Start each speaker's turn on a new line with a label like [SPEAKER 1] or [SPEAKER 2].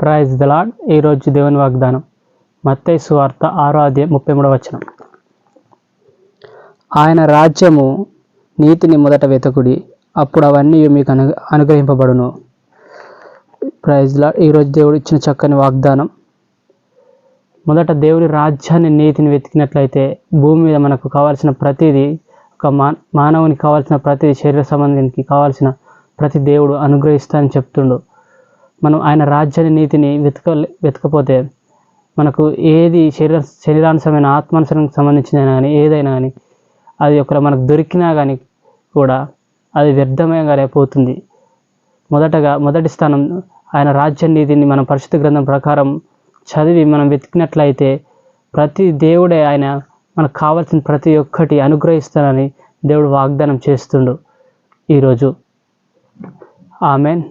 [SPEAKER 1] Praise the Lord ఈరోజు దేవుని వాగ్దానం. మత్తై సువార్త ఆరో అధ్యాయం ముప్పై మూడవ వచనం. ఆయన రాజ్యము నీతిని మొదట వెతకుడి అప్పుడు అవన్నీ మీకు అను అనుగ్రహింపబడును. ప్రైజ్ లాడ్ ఈరోజు దేవుడు ఇచ్చిన చక్కని వాగ్దానం. మొదట దేవుని రాజ్యాన్ని నీతిని వెతికినట్లయితే భూమి మీద మనకు కావాల్సిన ప్రతిదీ ఒక మా మానవునికి కావాల్సిన ప్రతి శరీర సంబంధానికి కావాల్సిన ప్రతి దేవుడు అనుగ్రహిస్తానని చెప్తుండు. మనం ఆయన రాజ్యాన్ని నీతిని వెతుక వెతకపోతే మనకు ఏది శరీర శరీరానుసరమైన ఆత్మానుసరానికి సంబంధించిన కానీ ఏదైనా కానీ అది ఒక మనకు దొరికినా కానీ కూడా అది వ్యర్థమయంగానే పోతుంది మొదటగా మొదటి స్థానం ఆయన రాజ్య నీతిని మనం పరిశుద్ధ గ్రంథం ప్రకారం చదివి మనం వెతికినట్లయితే ప్రతి దేవుడే ఆయన మనకు కావాల్సిన ప్రతి ఒక్కటి అనుగ్రహిస్తానని దేవుడు వాగ్దానం చేస్తుండు ఈరోజు. ఆమెన్.